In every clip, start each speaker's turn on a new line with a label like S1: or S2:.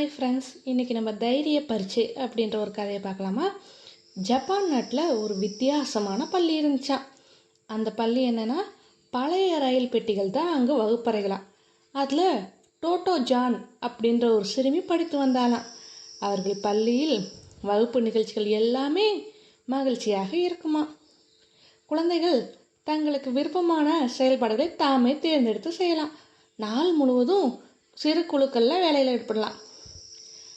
S1: Hi friends இன்றைக்கி நம்ம தைரிய பரீட்சை அப்படின்ற ஒரு கதையை பார்க்கலாமா? ஜப்பான் நாட்டில் ஒரு வித்தியாசமான பள்ளி இருந்துச்சான் அந்த பள்ளி என்னென்னா பழைய ரயில் பெட்டிகள் தான் அங்கே வகுப்பறைகளாம். அதில் டோட்டோ ஜான் அப்படின்ற ஒரு சிறுமி படித்து வந்தாலாம் அவர்கள் பள்ளியில் வகுப்பு நிகழ்ச்சிகள் எல்லாமே மகிழ்ச்சியாக இருக்குமா குழந்தைகள் தங்களுக்கு விருப்பமான செயல்பாடுகளை தாமே தேர்ந்தெடுத்து செய்யலாம். நாள் முழுவதும் சிறு குழுக்களில் வேலையில் ஈடுபடலாம்.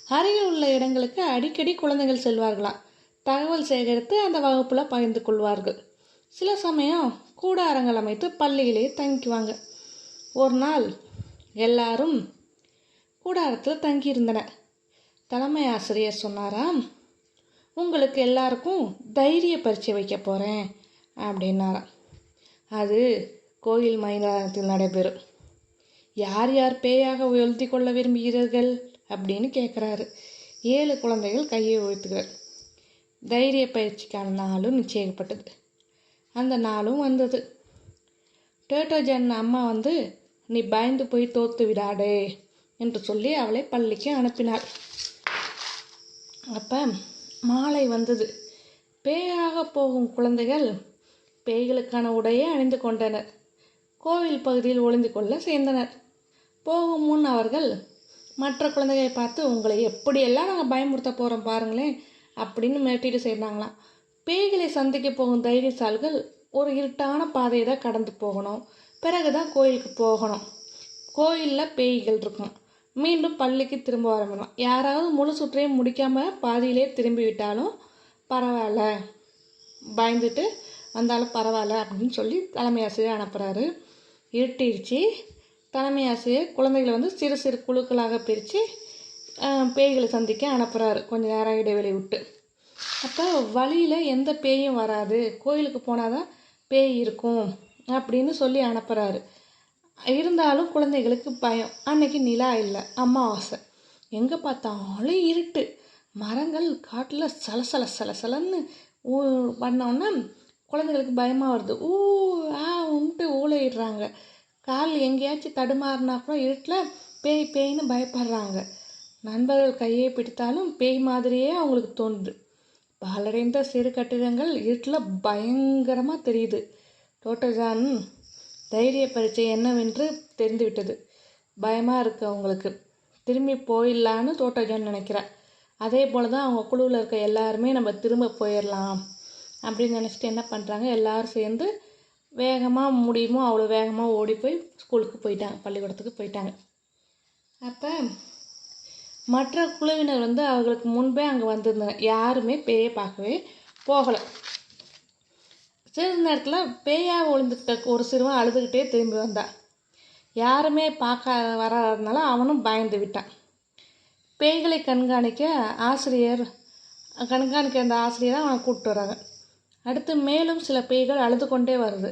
S1: அருகில் உள்ள இடங்களுக்கு அடிக்கடி குழந்தைகள் செல்வார்களாம். தகவல் சேகரித்து அந்த வகுப்பில் பகிர்ந்து கொள்வார்கள். சில சமயம் கூடாரங்கள் அமைத்து பள்ளியிலே தங்கிக்குவாங்க. ஒரு நாள் எல்லாரும் கூடாரத்தில் தங்கியிருந்தனர். தலைமை ஆசிரியர் சொன்னாராம் உங்களுக்கு எல்லாருக்கும் தைரிய பரீட்சை வைக்க போகிறேன் அப்படின்னாராம். அது கோயில் மைதானத்தில் நடைபெறும். யார் யார் பேயாக உயர்த்தி கொள்ள விரும்புகிறீர்கள்? அப்படின்னு கேட்குறாரு ஏழு குழந்தைகள் கையை உயர்த்துகிறார். தைரிய பயிற்சிக்கான நாளும் நிச்சயிக்கப்பட்டது. அந்த நாளும் வந்தது. டேட்டோஜன் அம்மா வந்து நீ பயந்து போய் தோத்து விடாடே என்று சொல்லி அவளை பள்ளிக்கு அனுப்பினாள். அப்போ மாலை வந்தது. பேயாக போகும் குழந்தைகள் பேய்களுக்கான உடையை அணிந்து கொண்டனர். கோவில் பகுதியில் ஒளிந்து கொள்ள சேர்ந்தனர். போகும் முன் அவர்கள் மற்ற குழந்தைகளை பார்த்து உங்களை எப்படியெல்லாம் நாங்கள் பயமுறுத்த போகிறோம் பாருங்களேன் அப்படின்னு மிரட்டிட்டு செய்கிறாங்களாம் பேய்களை சந்திக்க போகும் தைரியசால்கள் ஒரு இருட்டான பாதையை தான் கடந்து போகணும். பிறகு தான் கோயிலுக்கு போகணும். கோயிலில் பேய்கள் இருக்கும். மீண்டும் பள்ளிக்கு திரும்ப வரணும் யாராவது முழு சுற்றையும் முடிக்காமல் பாதியிலே திரும்பி விட்டாலும் பரவாயில்ல. பயந்துட்டு வந்தாலும் பரவாயில்ல அப்படின்னு சொல்லி தலைமை ஆசிரியர் அனுப்புகிறாரு இருட்டிடுச்சு தலைமை ஆசிரியர் குழந்தைகளை வந்து சிறு சிறு குழுக்களாக பிரித்து பேய்களை சந்திக்க அனுப்புகிறாரு கொஞ்சம் நேரம் இடைவெளி விட்டு. அப்போ வழியில் எந்த பேயும் வராது. கோயிலுக்கு போனால் தான் பேய் இருக்கும் அப்படின்னு சொல்லி அனுப்புகிறாரு இருந்தாலும் குழந்தைகளுக்கு பயம். அன்னைக்கு நிலா இல்லை. அமாவாசை. எங்கே பார்த்தாலும் இருட்டு. மரங்கள் காட்டில் சலசல சலசலன்னு ஊ பண்ணோன்னா குழந்தைகளுக்கு பயமாக வருது. ஊ ஆ உன்ட்டு ஊழையிடுறாங்க கால் எங்கேயாச்சும் தடுமாறினா கூட இருட்டில் பேய் பேய்னு பயப்படுறாங்க. நண்பர்கள் கையை பிடித்தாலும் பேய் மாதிரியே அவங்களுக்கு தோணுது பாலடைந்த சிறு கட்டிடங்கள் இருட்டில் பயங்கரமாக தெரியுது. டோட்டஜான் தைரிய பரீட்சை என்னவென்று தெரிந்துவிட்டது. பயமாக இருக்குது அவங்களுக்கு. திரும்பி போயிடலான்னு தோட்டோஜான் நினைக்கிறேன் அதே போல் தான் அவங்க குழுவில் இருக்க எல்லாருமே நம்ம திரும்ப போயிடலாம் அப்படின்னு நினச்சிட்டு என்ன பண்ணுறாங்க எல்லோரும் சேர்ந்து வேகமாக முடியுமோ அவ்வளோ வேகமாக ஓடி போய் ஸ்கூலுக்கு போயிட்டாங்க பள்ளிக்கூடத்துக்கு போயிட்டாங்க. அப்போ மற்ற குழுவினர் வந்து அவர்களுக்கு முன்பே அங்கே வந்திருந்தாங்க யாருமே பேயை பார்க்கவே போகலை. சிறிது நேரத்தில் பேயாக ஒளிந்துக்கிட்ட ஒரு சிறுவன் அழுதுகிட்டே திரும்பி வந்தான் யாருமே பார்க்க வராததுனால அவனும் பயந்து விட்டான். பேய்களை கண்காணிக்க ஆசிரியர் கண்காணிக்க அந்த ஆசிரியரை அவனை கூப்பிட்டு வராங்க. அடுத்து மேலும் சில பேய்கள் அழுது கொண்டே வருது.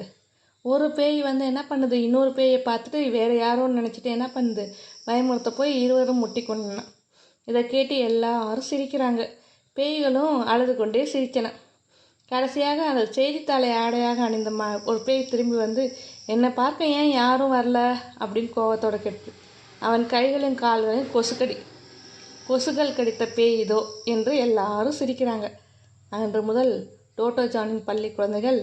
S1: ஒரு பேய் வந்து என்ன பண்ணுது? இன்னொரு பேயை பார்த்துட்டு வேறு யாரோன்னு நினச்சிட்டு என்ன பண்ணுது? பயமுறுத்த போய் இருவரும் முட்டி கொண்டான் இதை கேட்டு எல்லாரும் சிரிக்கிறாங்க. பேய்களும் அழுது கொண்டே சிரித்தன. கடைசியாக அந்த செய்தித்தாளை ஆடையாக அணிந்த மா ஒரு பேய் திரும்பி வந்து என்னை பார்க்க ஏன் யாரும் வரல? அப்படின்னு கோவத்தோட கேட்டு அவன் கைகளின் கால்களையும் கொசுக்கடி கொசுகள் கடித்த பேய் இதோ என்று எல்லாரும் சிரிக்கிறாங்க. அன்று முதல் டோட்டோ ஜானின் பள்ளி குழந்தைகள்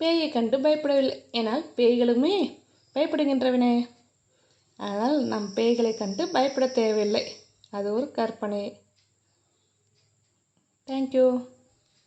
S1: பேயை கண்டு பயப்படவில்லை. ஏனால் பேய்களுமே பயப்படுகின்றவனே ஆனால் நம் பேய்களை கண்டு பயப்பட தேவையில்லை. அது ஒரு கற்பனை தேங்க்யூ